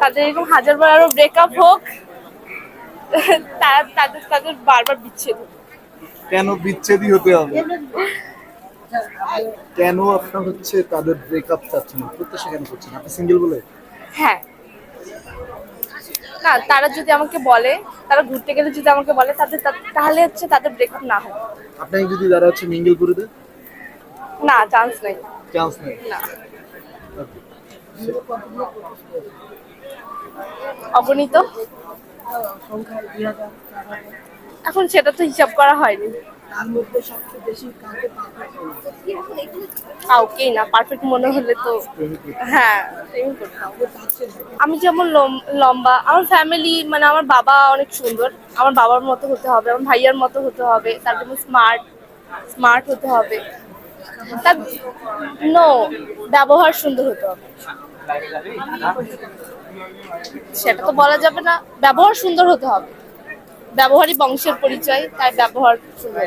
তাদের এরকম হাজারবার আরও ব্রেকআপ হোক তারা তাদের তাদের বারবার বিচ্ছেদ। কেন বিচ্ছেদই হতে হবে? কেন আপনার হচ্ছে তাদের ব্রেকআপ চাচ্ছেন প্রত্যাশা কেন করছেন? আপনি সিঙ্গেল বলে? হ্যাঁ। না তারা যদি আমাকে বলে তারা ঘুরতে গেলে যদি আমাকে বলে তাদের তাহলে হচ্ছে তাদের ব্রেকআপ না হয় আপনাকে যদি তারা হচ্ছে মিঙ্গেল করে দেয়? না চান্স নেই। চান্স নেই? না। অগণিত। এখন সেটা তো হিসাব করা হয়নি। কাউকেই না পারফেক্ট মনে হলে তো হ্যাঁ আমি যেমন লম- লম্বা, আমার ফ্যামিলি মানে আমার বাবা অনেক সুন্দর। আমার বাবার মতো হতে হবে, আমার ভাইয়ার মতো হতে হবে, তার জন্য স্মার্ট স্মার্ট হতে হবে। তার নো ব্যবহার সুন্দর হতে হবে। সেটা তো বলা যাবে না। ব্যবহার সুন্দর হতে হবে। ব্যবহারই বংশের পরিচয়, তাই ব্যবহার সুন্দর